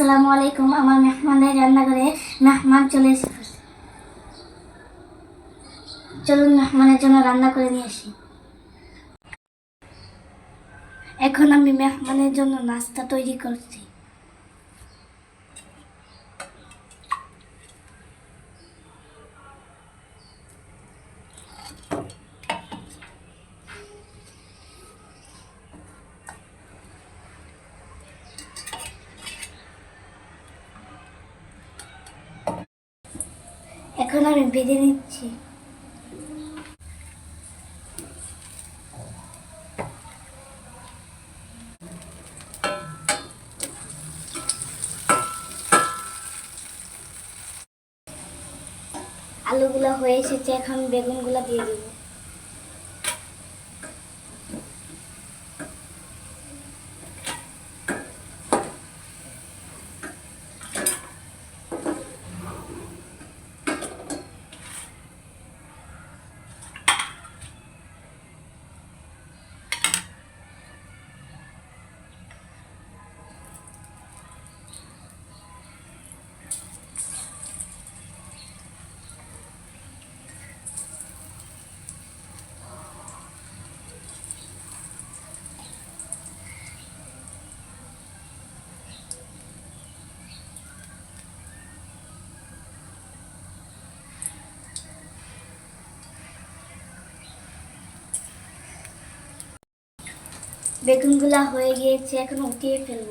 আসসালামু আলাইকুম, আমার মেহমানের রান্নাঘরে মেহমান চলে এসেছে। চলুন মেহমানের জন্য রান্না করে নিয়ে আসি। এখন আমি মেহমানের জন্য নাস্তা তৈরি করছি। এখন আমি বেঁধে নিচ্ছি। আলুগুলো হয়ে এসেছে এখন বেগুনগুলো দিয়ে দেবো। বেগুনগুলা হয়ে গিয়েছে, এখন উঠিয়ে ফেলব।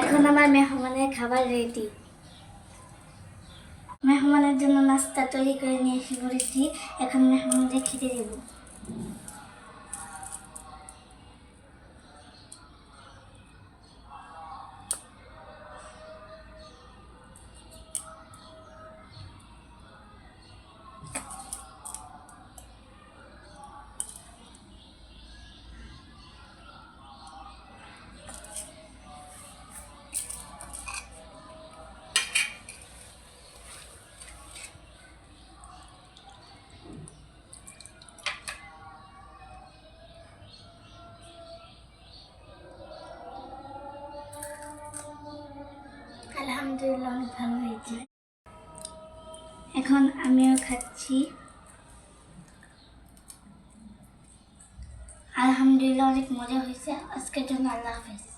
এখন আমার মেহমানের খাবার রেডি মেহমানের জন্য নাস্তা তৈরি করে নিয়ে এসে পড়েছি এখন মেহমানদের খেতে দেবো। আলহামদুলিল্লাহ অনেক ভালো হয়েছে। এখন আমিও খাচ্ছি। আলহামদুলিল্লাহ, অনেক মজা হয়েছে। আজকের জন্য আল্লাহ হাফেজ।